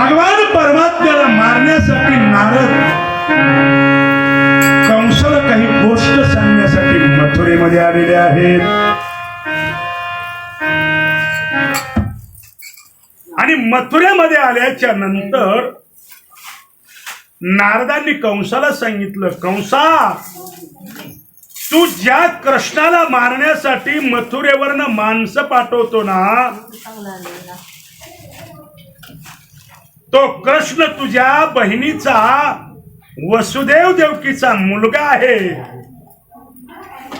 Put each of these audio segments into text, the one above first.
भगवान परमात्म्याला मारण्यासाठी नारद कंसाला काही गोष्ट सांगण्यासाठी मथुरेमध्ये आलेले आहेत. आणि मथुरेमध्ये आल्याच्यानंतर नारदांनी कंसाला सांगितलं कंसा तू ज्या कृष्णाला मारण्यासाठी मथुरेवरनं माणसं पाठवतो ना तो कृष्ण तुझ्या बहिणीचा वसुदेव देवकीचा मुलगा आहे.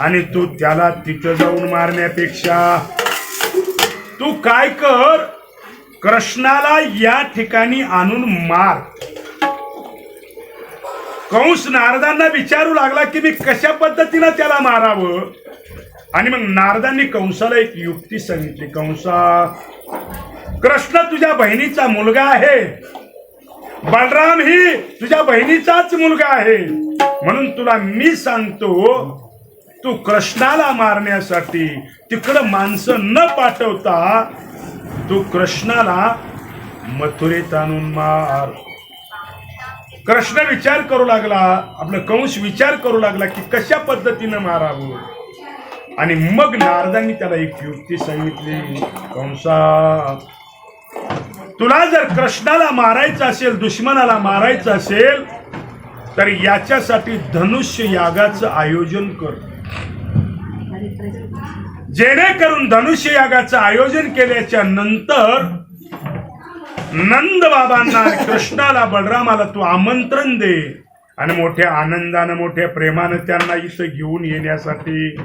आणि तू त्याला तिथं जाऊन मारण्यापेक्षा तू काय कर? कृष्णाला या ठिकाणी आणून मार. कंस नारदांना विचारू लागला की मी कशा पद्धतीनं त्याला मारावं? आणि मग नारदांनी कंसाला एक युक्ती सांगितली. कंसा कृष्ण तुझ्या बहिणीचा मुलगा आहे. बलराम ही तुझ्या बहिणीचाच मुलगा आहे. म्हणून तुला मी सांगतो तू कृष्णाला मारण्यासाठी तिकडं माणसं न पाठवता तू कृष्णाला मथुरेत आणून मार. कृष्ण विचार करू लागला आपलं कंश विचार करू लागला की कशा पद्धतीनं मारावं? आणि मग नारदांनी त्याला एक युक्ती सांगितली कंसा तुला जर कृष्णाला मारायचं असेल दुश्मनाला मारायचं असेल तर याच्यासाठी धनुष्य यागाचं आयोजन कर. जेणेकरून धनुष्य यागाचं आयोजन केल्याच्यानंतर नंद बाबांना कृष्णाला बलरामाला तू आमंत्रण दे आणि मोठ्या आनंदानं मोठ्या प्रेमानं त्यांना इथं घेऊन येण्यासाठी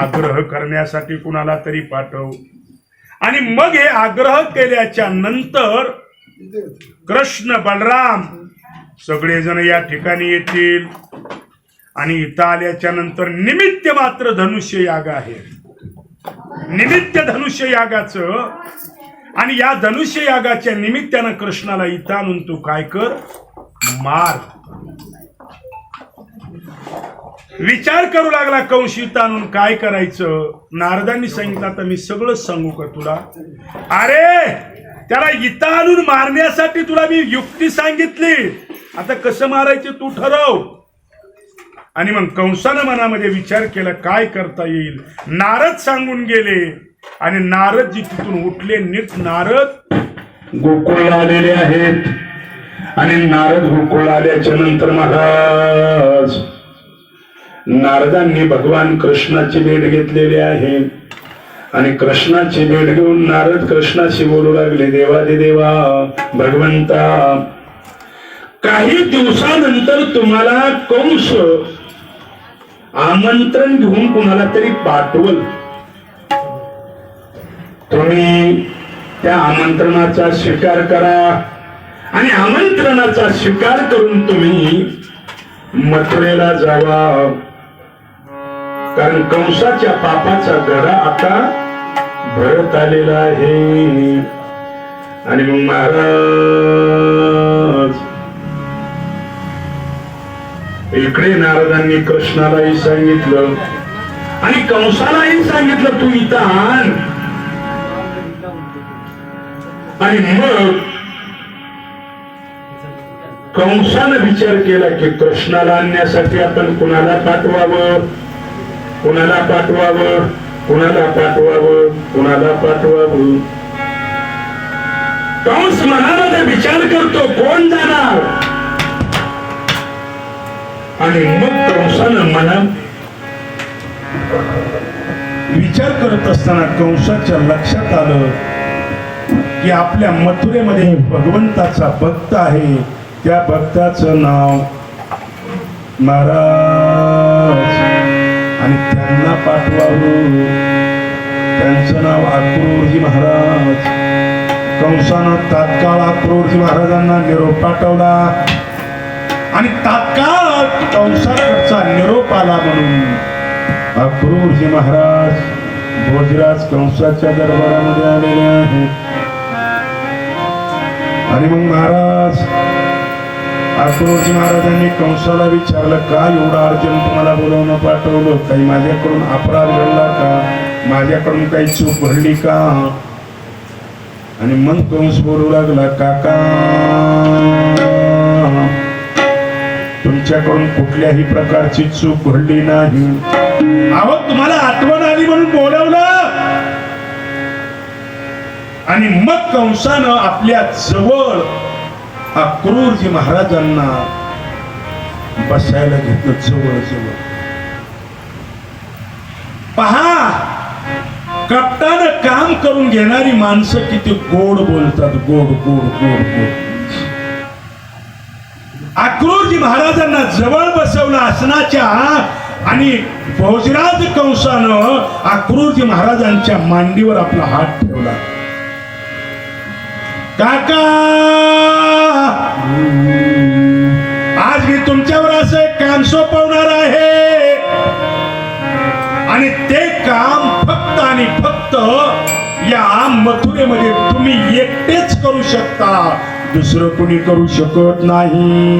आग्रह करण्यासाठी कुणाला तरी पाठव. आणि मग हे आग्रह केल्याच्यानंतर कृष्ण बलराम सगळेजण या ठिकाणी येतील. आणि इथं आल्याच्यानंतर निमित्त मात्र धनुष्य याग आहे. निमित्त धनुष्य यागाचं. आणि या धनुष्य यागाच्या निमित्तानं कृष्णाला इथं आणून तू काय कर? मार. विचार करू लागला कंशीत आणून काय करायचं? नारदांनी सांगितलं आता मी सगळं सांगू का तुला? अरे त्याला इथं आणून मारण्यासाठी तुला मी युक्ती सांगितली. आता कसं मारायचं तू ठरव. आणि मग कंसानं मनामध्ये विचार केला काय करता येईल? नारद सांगून गेले. आणि नारद जी तिथून उठले नीट नारद गोकुळ आलेले आहेत. आणि नारद गोकुळ आल्याच्यानंतर महाराज नारदांनी भगवान कृष्णाची भेट घेतलेली आहे. आणि कृष्णाची भेट घेऊन नारद कृष्णाशी बोलू लागले देवादे देवा भगवंता काही दिवसानंतर तुम्हाला कंस आमंत्रण घेऊन कुणाला तरी पाठवल. तुम्ही त्या आमंत्रणाचा स्वीकार करा आणि आमंत्रणाचा स्वीकार करून तुम्ही मथुरेला जावा. कारण कंसाच्या पापाचा गडा आता भरत आलेला आहे. आणि मग महाराज इकडे नारदांनी कृष्णालाही सांगितलं आणि कंसालाही सांगितलं तू इथं आण. आणि मग कंसानं विचार केला की कृष्णाला आणण्यासाठी आपण कुणाला पाठवावं? कुणाला पाठवावं? कुणाला पाठवावं? कुणाला पाठवावं? कंस मनामध्ये विचार करतो कोण जाणार? आणि मग कंसानं मना विचार करत असताना कंसाच्या लक्षात आलं की आपल्या मथुरेमध्ये भगवंताचा भक्त आहे. त्या भक्ताचं नाव महाराज आणि त्यांना पाठवावं. त्यांचं नाव अक्रूरजी महाराज. कंसानं तात्काळ अक्रूरजी महाराजांना निरोप पाठवला. आणि तात्काळ कंसाकडचा निरोप आला म्हणून. अक्रूरजी महाराज भोजराज कंसाच्या दरबारामध्ये आलेले आहेत. आणि मग महाराज पार्श्ववर्ती महाराजांनी कंसाला विचारलं का एवढा अर्जुन तुम्हाला बोलवणं पाठवलं? काही माझ्याकडून अपराध घडला का? माझ्याकडून काही चूक घडली का? आणि मन कंस बोलू लागला काका तुमच्याकडून कुठल्याही प्रकारची चूक घडली नाही. अहो तुम्हाला आठवण आली म्हणून बोलवलं. आणि मग कंसानं आपल्या जवळ अक्रूरजी महाराजांना बसायला घेतलं जवळ जवळ पहा कप्तान काम करून घेणारी माणसं किती गोड बोलतात गोड गोड गोड गोड. अक्रूरजी महाराजांना जवळ बसवलं असनाच्या आणि भोजराज कंसानं अक्रूरजी महाराजांच्या मांडीवर आपला हात ठेवला. काका! आज मी तुमच्यावर असं एक काम सोपवणार आहे. आणि ते काम फक्त आणि फक्त या मथुरेमध्ये तुम्ही एकटेच करू शकता. दुसरं कोणी करू शकत नाही.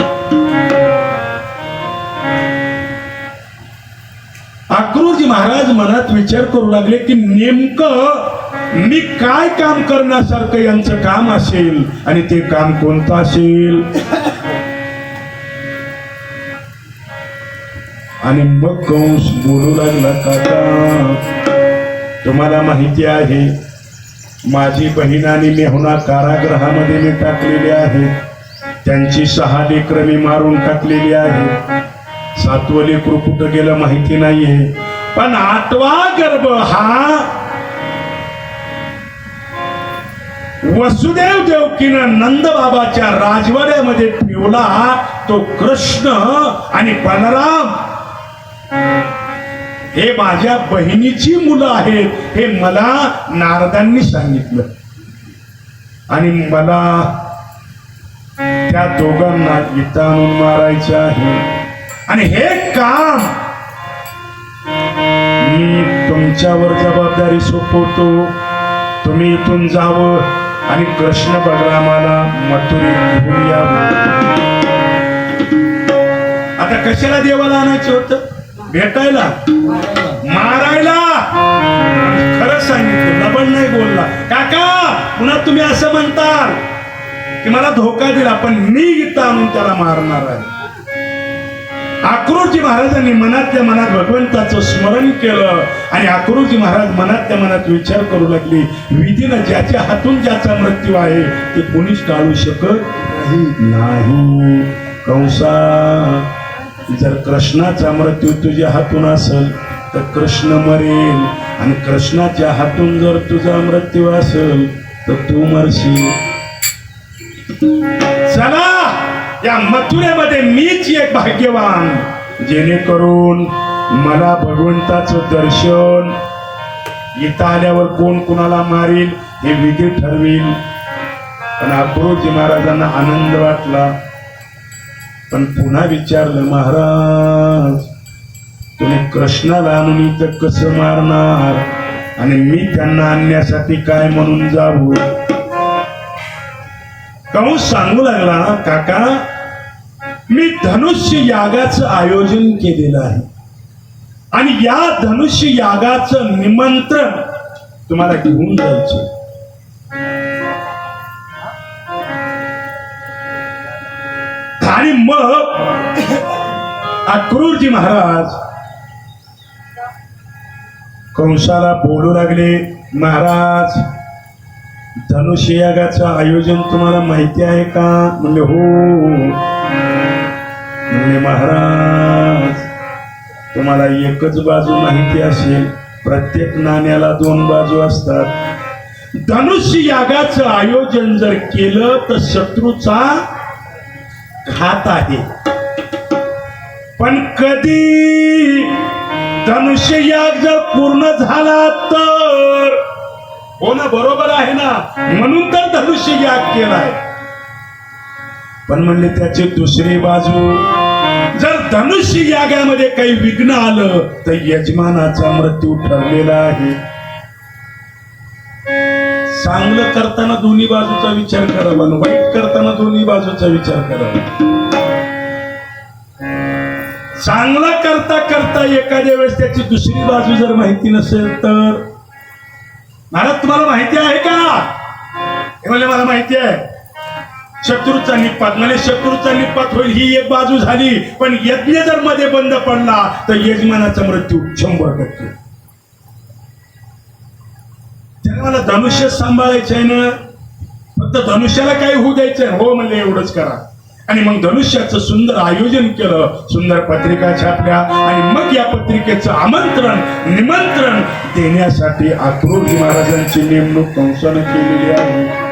अक्रूरजी महाराज मनात विचार करू लागले की नेमकं मी काय काम करण्यासारखं यांचं काम असेल? आणि ते काम कोणतं असेल? आणि मग कंस बोलू लागला काका तुम्हाला माहिती आहे माझी बहीण आणि मेहुना कारागृहामध्ये मी टाकलेली आहे. त्यांची सहा लेकर मी मारून टाकलेली आहे. सातवं लेकरू कुठं गेलं माहिती नाहीये. पण आठवा गर्भ हा वसुदेव देवकीनं नंदबाबाच्या राजवाड्यामध्ये ठेवला तो कृष्ण आणि बलराम. हे माझ्या बहिणीची मुलं आहेत हे मला नारदांनी सांगितलं. आणि मला त्या दोघांना गीता आणून मारायचं आहे. आणि हे काम मी तुमच्यावर जबाबदारी सोपवतो. तुम्ही इथून जावं आणि कृष्ण बलरामाला मथुरी घेऊया. आता कशाला देवाला आणायचं होतं? भेटायला? मारायला? खरं सांगितलं लबण नाही बोलला. काका पुन्हा तुम्ही असं म्हणता की मला धोका दिला पण मी इथं आणून त्याला मारणार आहे. अक्रूरजी महाराजांनी मनातल्या मनात भगवंताचं स्मरण केलं आणि अक्रूरजी महाराज मनातल्या मनात विचार करू लागले विधीनं ज्याच्या हातून ज्याचा मृत्यू आहे ते कोणीच टाळू शकत नाही. कंसा जर कृष्णाचा मृत्यू तुझ्या हातून असेल तर कृष्ण मरेल. आणि कृष्णाच्या हातून जर तुझा मृत्यू असेल तर तू मरशील. या मथुरेमध्ये मीच एक भाग्यवान. जेणेकरून मला भगवंताचं दर्शन इथं आल्यावर कोण कुणाला मारील हे विधी ठरवेल. पण अक्रोजी महाराजांना आनंद वाटला. पण पुन्हा विचारलं महाराज तुम्ही कृष्णाला आणून इथं कसं मारणार? आणि मी त्यांना आणण्यासाठी काय म्हणून जाऊ? कंस सांगू लागला? काका मी धनुष्य यागाचं आयोजन केलेलं आहे. आणि या धनुष्य यागाचं निमंत्रण तुम्हाला घेऊन जायचं आणि मग अक्रूरजी महाराज कंसाला बोलू लागले महाराज धनुष्य यागाचं आयोजन तुम्हाला माहिती आहे का? म्हणले हो. म्हणले महाराज तुम्हाला एकच बाजू माहिती असेल. प्रत्येक नाण्याला दोन बाजू असतात. धनुष्य यागाचं आयोजन जर केलं तर शत्रूचा घात आहे. पण कधी धनुष्य याग जर पूर्ण झाला तर हो ना बरोबर आहे ना? म्हणून तर धनुष्य याग केलाय. पण म्हणले त्याची दुसरी बाजू जर धनुष्य यागामध्ये काही विघ्न आलं तर यजमानाचा मृत्यू ठरलेला आहे. चांगलं करताना दोन्ही बाजूचा विचार करावा आणि वाईट करताना दोन्ही बाजूचा विचार करावा. चांगला करता करता एखाद्या वेळेस त्याची दुसरी बाजू जर माहिती नसेल तर महाराज तुम्हाला माहिती आहे का? हे म्हणले मला माहिती आहे. शत्रूचा निपात म्हणजे शत्रूचा निपात होईल ही एक बाजू झाली. पण यज्ञ जर मध्ये बंद पडला तर यजमानाचा मृत्यू शंभर टक्के. त्याला मला धनुष्य सांभाळायचं आहे ना? फक्त धनुष्याला काही होऊ द्यायचंय. हो म्हणले एवढंच करा. आणि मग धनुष्याचं सुंदर आयोजन केलं सुंदर पत्रिका छापल्या आणि मग या पत्रिकेचं आमंत्रण निमंत्रण देण्यासाठी आक्रोजी महाराजांची नेमणूक कंसानं केलेली आहे.